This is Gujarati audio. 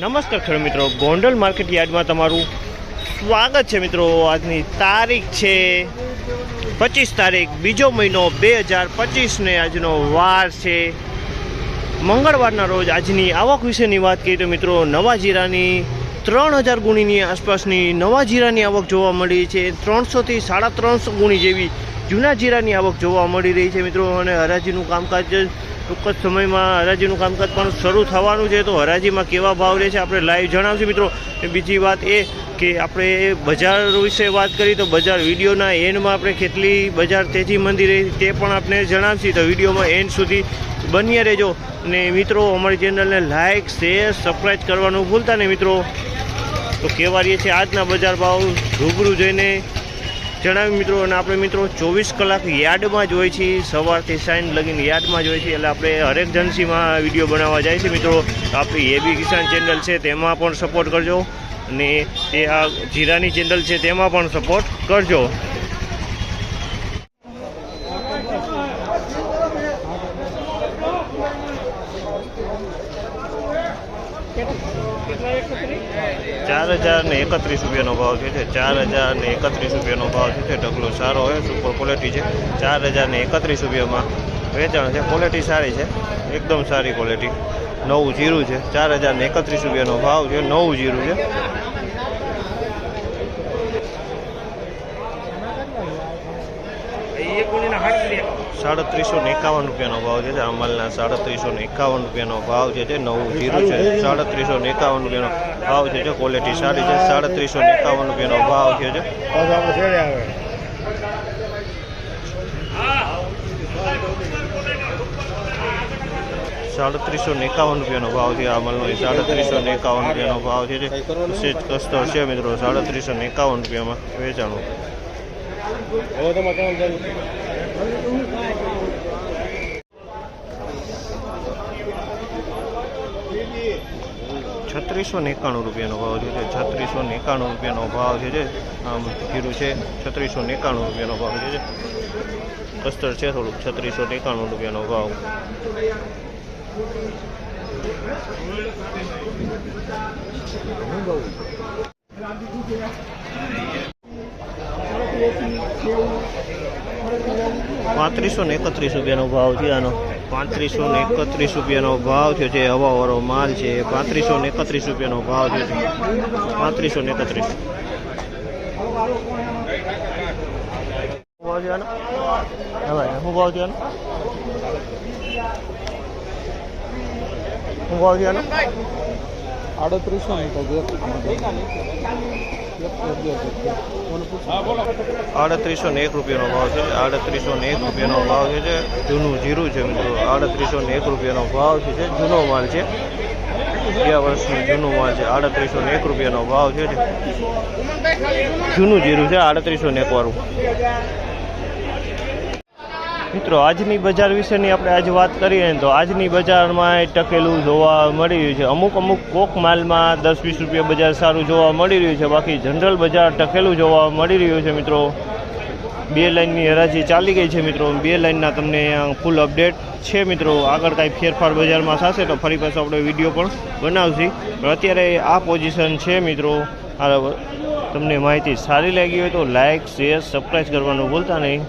નમસ્કાર ખેડૂત મિત્રો, ગોંડલ માર્કેટ યાર્ડમાં તમારું સ્વાગત છે મિત્રો. આજની તારીખ છે પચીસ તારીખ, બીજો મહિનો બે હજાર પચીસને આજનો વાર છે. મંગળવારના રોજ આજની આવક વિશેની વાત કરીએ તો મિત્રો, નવા જીરાની ત્રણ હજાર ગુણીની આસપાસની નવા જીરાની આવક જોવા મળી છે. ત્રણસોથી સાડા ત્રણસો ગુણી જેવી જૂના જીરાની આવક જોવા મળી રહી છે મિત્રો. અને હરાજીનું કામકાજ ટૂંક જ સમયમાં હરાજીનું કામકાજ પણ શરૂ થવાનું છે તો હરાજીમાં કેવા ભાવ રહે છે આપણે લાઈવ જણાવશું મિત્રો. બીજી વાત એ કે આપણે બજાર વિશે વાત કરી તો બજાર વિડીયોના એન્ડમાં આપણે કેટલી બજાર તેજી મંદી રહી તે પણ આપણે જણાવશું. તો વિડીયોમાં એન્ડ સુધી બન્યા રહેજો અને મિત્રો અમારી ચેનલને લાઇક શેર સબસ્ક્રાઈબ કરવાનું ભૂલતા નહીં મિત્રો. તો કહેવા રહીએ છીએ આજના બજાર ભાવ રૂબરૂ જઈને જણાવ્યું મિત્રો, અને આપણે મિત્રો ચોવીસ કલાક યાર્ડમાં જ હોય છીએ સવારથી સાંજ લગીને યાર્ડમાં જ હોય છે. એટલે આપણે હરેક જન્સીમાં વીડિયો બનાવવા જાય છે મિત્રો. આપણી એબી કિસાન ચેનલ છે, તેમાં પણ સપોર્ટ કરજો. અને તે આ જીરાની ચેનલ છે, તેમાં પણ સપોર્ટ કરજો. ચાર હજાર ને એકત્રીસ રૂપિયાનો ભાવ છે છે. ચાર હજાર ને એકત્રીસ રૂપિયાનો ભાવ થયો છે. ઢગલો સારો હોય સુપર ક્વોલિટી છે. ચાર હજાર ને એકત્રીસ રૂપિયામાં વેચાણ છે. ક્વોલિટી સારી છે. એકદમ સારી ક્વોલિટી નવું જીરું છે. ચાર હજાર ને એકત્રીસ રૂપિયાનો ભાવ છે નવું જીરું છે. સાડત્રીસો ને એકાવન રૂપિયાનો ભાવ છે આ માલના સાડત્રીસો ને એકાવન રૂપિયાનો ભાવ છે જે નવું જીરું છે. સાડત્રીસો ને એકાવન રૂપિયાનો ભાવ છે જે ક્વોલિટી સારી છે. સાડત્રીસો ને એકાવન રૂપિયાનો ભાવ છે જે સાડત્રીસો ને એકાવન રૂપિયાનો ભાવ છે આ મલનો સાડત્રીસો ને એકાવન રૂપિયાનો ભાવ છે જે કસ્તર છે મિત્રો. સાડત્રીસો ને એકાવન રૂપિયામાં વેચાણું. છત્રીસો ને એકાણું રૂપિયાનો ભાવ છે છત્રીસો એકાણું રૂપિયાનો ભાવ છે જે, આમ જીરું છે, છત્રીસો એકાણું રૂપિયાનો ભાવ છે કસ્તર છે થોડુંક, છત્રીસો એકાણું રૂપિયાનો ભાવ. પાંત્રીસો ને એકત્રીસ રૂપિયાનો ભાવ છે આનો. પાંત્રીસો ને એકત્રીસ રૂપિયાનો ભાવ થયો છે, હવાવાળો માલ છે, પાંત્રીસો ને એકત્રીસ રૂપિયાનો ભાવ થયો છે. પાંત્રીસો ને એકત્રીસ. ભાવ છે આનો? શું ભાવ છે આનો? શું ભાવ છે આડત્રીસો આડત્રીસો ને એક રૂપિયાનો ભાવ છે. આડત્રીસો ને એક રૂપિયાનો ભાવ છે, જૂનું જીરું છે મિત્રો. આડત્રીસો ને એક રૂપિયાનો ભાવ છે, જૂનો માલ છે. ગયા વર્ષનું જૂનું માલ છે. આડત્રીસો ને એક રૂપિયાનો ભાવ છે, જૂનું જીરું છે, આડત્રીસો ને એક વાળું. મિત્રો, આજની બજાર વિશેની આપણે આજે વાત કરીએ તો આજની બજારમાં ટકેલું જોવા મળી રહ્યું છે. અમુક અમુક કોક માલમાં દસ વીસ રૂપિયા બજાર સારું જોવા મળી રહ્યું છે. બાકી જનરલ બજાર ટકેલું જોવા મળી રહ્યું છે, મિત્રો. બે લાઇનની હરાજી ચાલી ગઈ છે, મિત્રો. બે લાઇનના તમને ફૂલ અપડેટ છે, મિત્રો. આગળ કાંઈ ફેરફાર બજારમાં થશે તો ફરી પાછો આપણે વીડિયો પણ બનાવશું. અત્યારે આ પોઝિશન છે, મિત્રો. તમને માહિતી સારી લાગી હોય તો લાઇક શેર સબસ્ક્રાઈબ કરવાનું ભૂલતા નહીં.